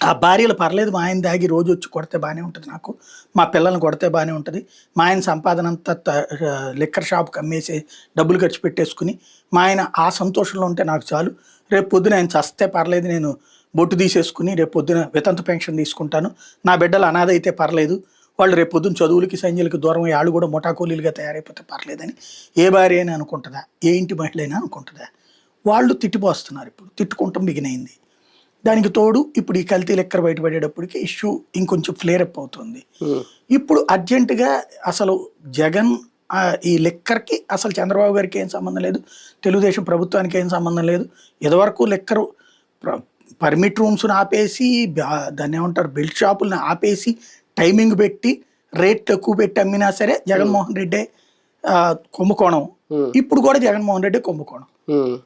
ఆ భార్యలు పర్లేదు మా ఆయన దాగి రోజు వచ్చి కొడితే బాగానే ఉంటుంది నాకు. మా పిల్లల్ని కొడితే బాగానే ఉంటుంది. మా ఆయన సంపాదన అంతా త- లిక్కర్ షాప్కి అమ్మేసి డబ్బులు ఖర్చు పెట్టేసుకుని మా ఆయన ఆ సంతోషంలో ఉంటే నాకు చాలు. రేపు పొద్దున ఆయన చస్తే పర్లేదు నేను బొట్టు తీసేసుకుని రేపు పొద్దున వితంతు పెన్షన్ తీసుకుంటాను. నా బిడ్డలు అనాథ అయితే పర్లేదు. వాళ్ళు రేపు పొద్దున చదువులకి సైన్యులకి దూరం వాళ్ళు కూడా ముఠాకూలీలుగా తయారైపోతే పర్లేదని ఏ భార్య అయినా అనుకుంటుందా? ఏ ఇంటి మహిళ అయినా అనుకుంటుందా? వాళ్ళు తిట్టిపోస్తున్నారు ఇప్పుడు. తిట్టుకుంటాం బిగినైంది. దానికి తోడు ఇప్పుడు ఈ కల్తీ లెక్కర బయటపడేటప్పటికి ఇష్యూ ఇంకొంచెం ఫ్లేర్ అప్ అవుతుంది. ఉమ్, ఇప్పుడు అర్జెంటుగా అసలు జగన్ ఈ లెక్కర్కి అసలు చంద్రబాబు గారికి ఏం సంబంధం లేదు తెలుగుదేశం ప్రభుత్వానికి ఏం సంబంధం లేదు. ఇదివరకు లెక్కరు ప్ర- పర్మిట్ రూమ్స్ని ఆపేసి దాన్ని ఏమంటారు బెల్ట్ షాపుల్ని ఆపేసి టైమింగ్ పెట్టి రేట్ ఎక్కువ పెట్టి అమ్మినా సరే జగన్మోహన్ రెడ్డి కుంభకోణం. ఇప్పుడు కూడా జగన్మోహన్ రెడ్డి కుంభకోణం.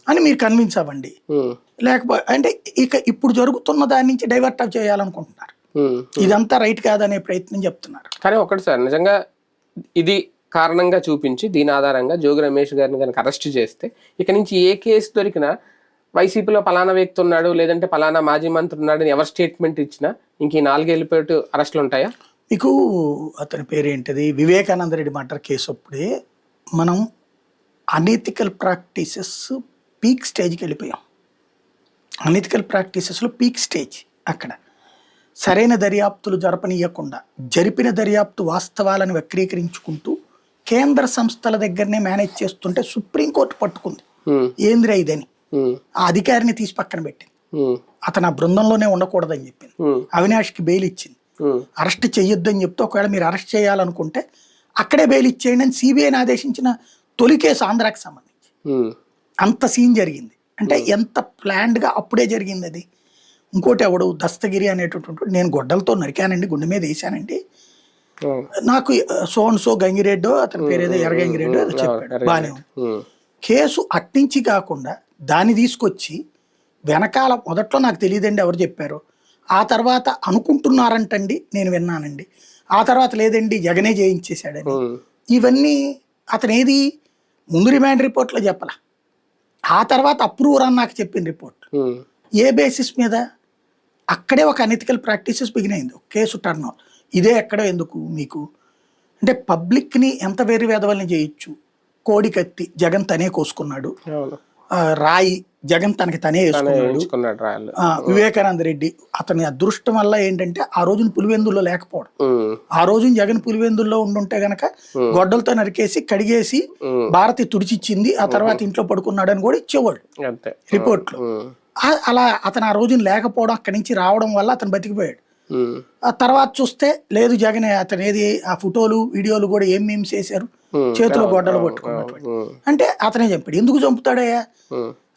అని మీరు కన్విన్స్ అవ్వండి. లేకపోతే అంటే ఇక ఇప్పుడు జరుగుతున్న దాని నుంచి డైవర్ట్ ఆఫ్ చేయాలనుకుంటున్నారు. ఇదంతా రైట్ కాదనే ప్రయత్నం చెప్తున్నారు. కానీ ఒకటి సార్ నిజంగా ఇది కారణంగా చూపించి దీని ఆధారంగా జోగి రమేష్ గారిని కనుక అరెస్ట్ చేస్తే ఇక నుంచి ఏ కేసు దొరికినా వైసీపీలో పలానా వ్యక్తి ఉన్నాడు లేదంటే పలానా మాజీ మంత్రి ఉన్నాడు అని ఎవరు స్టేట్మెంట్ ఇచ్చినా ఇంక ఈ నాలుగేళ్ళపాటు అరెస్టులు ఉంటాయా? మీకు అతని పేరేంటిది? వివేకానంద రెడ్డి మర్డర్ కేసు అప్పుడే మనం అనీతికల్ ప్రాక్టీసెస్ పీక్ స్టేజ్కి వెళ్ళిపోయాం. అనీతికల్ ప్రాక్టీసెస్లో పీక్ స్టేజ్ అక్కడ. సరైన దర్యాప్తులు జరపనీయకుండా జరిపిన దర్యాప్తు వాస్తవాలను వక్రీకరించుకుంటూ కేంద్ర సంస్థల దగ్గరనే మేనేజ్ చేస్తుంటే సుప్రీంకోర్టు పట్టుకుంది. ఉమ్, ఏందిరా ఇదని? ఆ అధికారిని తీసి పక్కన పెట్టింది. అతను ఆ బృందంలోనే ఉండకూడదని చెప్పింది. అవినాష్కి బెయిల్ ఇచ్చింది. అరెస్ట్ చేయొద్దని చెప్తే ఒకవేళ మీరు అరెస్ట్ చేయాలనుకుంటే అక్కడే బెయిల్ ఇచ్చేయండి అని సిబిఐని ఆదేశించిన తొలి కేసు ఆంధ్రాకి సంబంధించి. అంత సీన్ జరిగింది. అంటే ఎంత ప్లాన్డ్గా అప్పుడే జరిగింది అది. ఇంకోటి ఎవడు దస్తగిరి అనేటటువంటి నేను గొడ్డలతో నరికానండి గుండె మీద వేసానండి నాకు సోన్ సో గంగిరెడ్డో అతని పేరు ఏదో ఎర్రగంగిరెడ్డో ఏదో చెప్పాడు. బాగానే కేసు అట్నుంచి కాకుండా దాన్ని తీసుకొచ్చి వెనకాల మొదట్లో నాకు తెలియదండి ఎవరు చెప్పారు. ఆ తర్వాత అనుకుంటున్నారంటండి నేను విన్నానండి. ఆ తర్వాత లేదండి జగనే చేయించేశాడని ఉమ్, ఇవన్నీ అతను ఏది ముందు రిమాండ్ రిపోర్ట్లో చెప్పాల. ఆ తర్వాత అప్రూవర్ అని నాకు చెప్పిన రిపోర్ట్. ఏ బేసిస్ మీద? అక్కడే ఒక అనెతికల్ ప్రాక్టీసెస్ బిగినైంది ఒక కేసు టర్న్ ఇదే ఎక్కడ ఎందుకు మీకు? అంటే పబ్లిక్ని ఎంత వేరు వేదవల్ని చేయొచ్చు? కోడి కత్తి జగన్ తనే కోసుకున్నాడు. రాయి జగన్ తనకి తనే వేసుకున్నాడు. వివేకానంద రెడ్డి అతని అదృష్టం వల్ల ఏంటంటే ఆ రోజున పులివెందుల్లో లేకపోవడం. ఆ రోజున జగన్ పులివెందుల్లో ఉండుంటే గనక గొడ్డలతో నరికేసి కడిగేసి భారతి తుడిచిచ్చింది. ఆ తర్వాత ఇంట్లో పడుకున్నాడని కూడా ఇచ్చేవాళ్ళు. అంతే. రిపోర్ట్లు. అలా అతను ఆ రోజున లేకపోవడం అక్కడి నుంచి రావడం వల్ల అతను బతికిపోయాడు. ఆ తర్వాత చూస్తే లేదు జగన్ అతను ఏది ఆ ఫోటోలు వీడియోలు కూడా ఏం మేం చేశారు? చేతిలో గొడ్డలు పట్టుకున్నటువంటి. అంటే అతనే చంపాడు. ఎందుకు చంపుతాడయ్యా.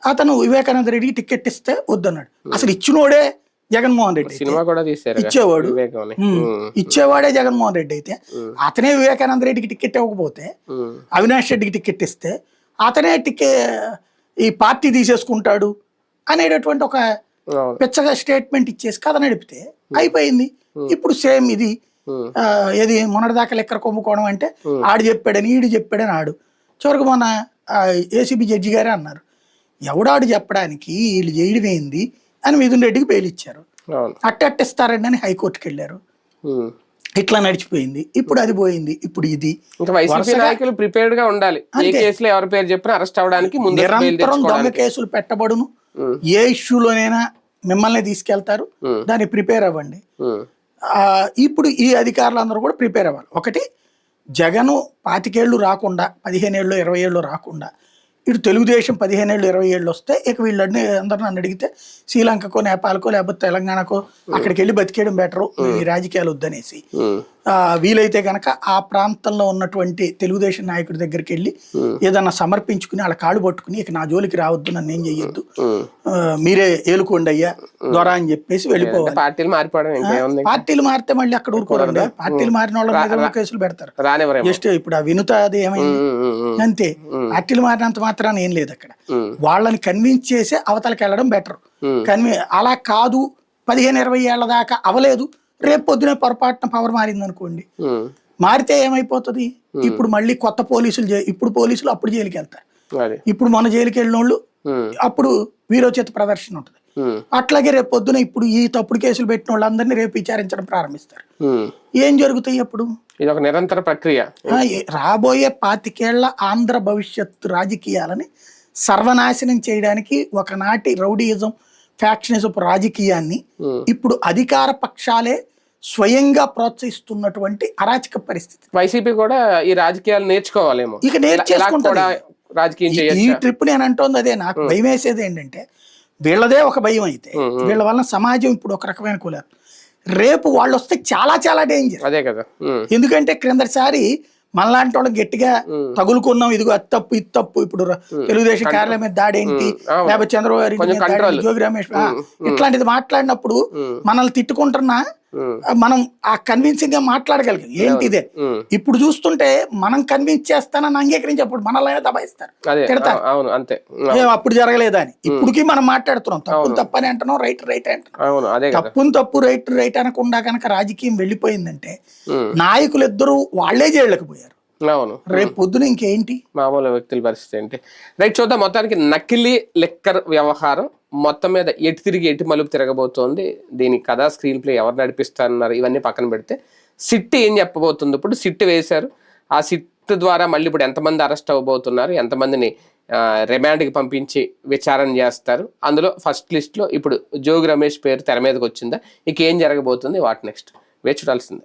అతను వివేకానంద రెడ్డికి టికెట్ ఇస్తే వద్దన్నాడు. అసలు ఇచ్చినోడే జగన్మోహన్ రెడ్డి. సినిమా కూడా తీశారు ఇచ్చేవాడు. ఉమ్. ఉమ్, ఇచ్చేవాడే జగన్మోహన్ రెడ్డి అయితే. అతనే వివేకానంద రెడ్డికి టికెట్ ఇవ్వకపోతే అవినాష్ రెడ్డికి టికెట్ ఇస్తే అతనే టికె ఈ పార్టీ తీసేసుకుంటాడు అనేటటువంటి ఒక పిచ్చగా స్టేట్మెంట్ ఇచ్చేసి కథ నడిపితే అయిపోయింది. ఇప్పుడు సేమ్ ఇది. ఏది మొన్నటిదాకా లెక్కర కొమ్ముకోవడం అంటే ఆడు చెప్పాడని ఈడు చెప్పాడని ఆడు. చివరికి మొన్న ఏసీబీ జడ్జి గారే అన్నారు. ఎవడాడు చెప్పడానికి వీళ్ళు చేయడం ఏంది అని మిథున్ రెడ్డికి బెయిల్ ఇచ్చారు. అట్టట్టిస్తారండి అని హైకోర్టుకి వెళ్ళారు. ఇట్లా నడిచిపోయింది. ఇప్పుడు అది పోయింది. ఇప్పుడు ఇది. నాయకులు ప్రిపేర్డ్గా ఉండాలి. ఏ. కేసులో ఎవరి పేరు చెప్పినా అరెస్ట్ అవడానికి నిరంతరం దొంగ కేసులు పెట్టబడును. ఏ ఇష్యూలోనైనా మిమ్మల్ని తీసుకెళ్తారు. దాన్ని ప్రిపేర్ అవ్వండి. ఇప్పుడు ఈ అధికారులందరూ కూడా ప్రిపేర్ అవ్వాలి. ఒకటి జగను పాతికేళ్ళు రాకుండా పదిహేను ఏళ్ళు ఇరవై ఏళ్ళు రాకుండా ఇటు తెలుగుదేశం పదిహేను ఏళ్ళు ఇరవై ఏళ్ళు వస్తే ఇక వీళ్ళని అందరూ నన్ను అడిగితే శ్రీలంకకో నేపాల్కో లేకపోతే తెలంగాణకో అక్కడికి వెళ్ళి బతికేయడం బెటరు. ఈ రాజకీయాలు వద్దనేసి. వీలైతే గనక ఆ ప్రాంతంలో ఉన్నటువంటి తెలుగుదేశం నాయకుడి దగ్గరికి వెళ్ళి ఏదన్నా సమర్పించుకుని వాళ్ళ కాళ్ళు పట్టుకుని ఇక నా జోలికి రావద్దు నన్ను ఏం చెయ్యొద్దు. మీరే ఏలుకోండి అయ్యా దొర అని చెప్పేసి వెళ్ళిపోవాలి. పార్టీలు మారిపోవడం పార్టీలు మారితే మళ్ళీ అక్కడ ఊరుకోరండి. పార్టీలు మారిన వాళ్ళ కేసులు పెడతారు. జస్ట్ ఇప్పుడు ఆ వినుత అది ఏమైంది? అంతే. పార్టీలు మారినంత మాత్రాన ఏం లేదు అక్కడ. వాళ్ళని కన్విన్స్ చేసి అవతలకి వెళ్ళడం బెటర్. కన్వి అలా కాదు. పదిహేను ఇరవై ఏళ్ళ దాకా అవలేదు. రేపు పొద్దునే పొరపాటున పవర్ మారింది అనుకోండి మారితే ఏమైపోతుంది? ఇప్పుడు మళ్ళీ కొత్త పోలీసులు ఇప్పుడు పోలీసులు అప్పుడు జైలుకి వెళ్తారు ఇప్పుడు మన జైలుకి వెళ్ళిన వాళ్ళు అప్పుడు వీరోచిత ప్రదర్శన ఉంటుంది. అట్లాగే రేపు పొద్దున ఇప్పుడు ఈ తప్పుడు కేసులు పెట్టిన వాళ్ళందరినీ రేపు విచారించడం ప్రారంభిస్తారు. ఏం జరుగుతాయి అప్పుడు? ఇది ఒక నిరంతర ప్రక్రియ. రాబోయే పాతికేళ్ళ ఆంధ్ర భవిష్యత్తు రాజకీయాలని సర్వనాశనం చేయడానికి ఒకనాటి రౌడీయిజం ఫ్యాక్షనిజం రాజకీయాన్ని. ఇప్పుడు అధికార పక్షాలే స్వయంగా ప్రోత్సహిస్తున్నటువంటి అరాచక పరిస్థితి. వైసీపీ కూడా ఈ రాజకీయాలు నేర్చుకోవాలేమో. ఇక. కూడా రాజకీయం ఈ- ట్రిప్ నేను అంటోంది అదే నాకు భయం వేసేది ఏంటంటే వీళ్ళదే ఒక భయం అయితే వీళ్ళ వలన సమాజం ఇప్పుడు ఒక రకమైన కూలారు. రేపు వాళ్ళు వస్తే చాలా చాలా డేంజర్ అదే కదా. ఎందుకంటే క్రిందటిసారి మనలాంటి వాళ్ళం గట్టిగా తగులుకున్నాం ఇదిగో అది తప్పు ఇది తప్పు ఇప్పుడు తెలుగుదేశం కార్యాలయం మీద దాడి ఏంటి. లేకపోతే చంద్రబాబు గారి జోగి రమేష్ ఇట్లాంటిది మాట్లాడినప్పుడు మనల్ని తిట్టుకుంటున్నా మనం ఆ కన్విన్సింగ్గా మాట్లాడగలిగాం ఏంటిదే? ఉమ్. ఇప్పుడు చూస్తుంటే మనం కన్విన్స్ చేస్తానని అంగీకరించేప్పుడు మనల్ని దబాయిస్తారు. తిడతారు. అవు- అవును అంతే. అప్పుడు జరగలేదా అని? ఇప్పటికీ మనం మాట్లాడుతున్నాం. తప్పు తప్పని అంటున్నాం రైట్ రైట్ అంటున్నాం. తప్పుని తప్పు రైట్ రైట్ అనకుండా కనుక రాజకీయం వెళ్ళిపోయిందంటే నాయకులు ఇద్దరు వాళ్ళే జైళ్ళకి పోయారు. అవును. రేపు పొద్దున ఇంకేంటి? మామూలు వ్యక్తుల పరిస్థితి ఏంటి? రైట్ చూద్దాం. మొత్తానికి నకిలీ లెక్కర్ వ్యవహారం మొత్తం మీద ఎటు తిరిగి ఎటు మలుపు తిరగబోతోంది దీని కథా స్క్రీన్ ప్లే ఎవరు నడిపిస్తారన్నారు ఇవన్నీ పక్కన పెడితే సిట్ ఏం చెప్పబోతుంది? ఇప్పుడు సిట్ వేశారు. ఆ సిట్ ద్వారా మళ్ళీ ఇప్పుడు ఎంతమంది అరెస్ట్ అవ్వబోతున్నారు ఎంతమందిని రిమాండ్కి పంపించి విచారణ చేస్తారు. అందులో ఫస్ట్ లిస్ట్లో ఇప్పుడు జోగి రమేష్ పేరు తెర మీదకి వచ్చిందా? ఇక ఏం జరగబోతుంది? వాట్ నెక్స్ట్ వేచి చూడాల్సిందే.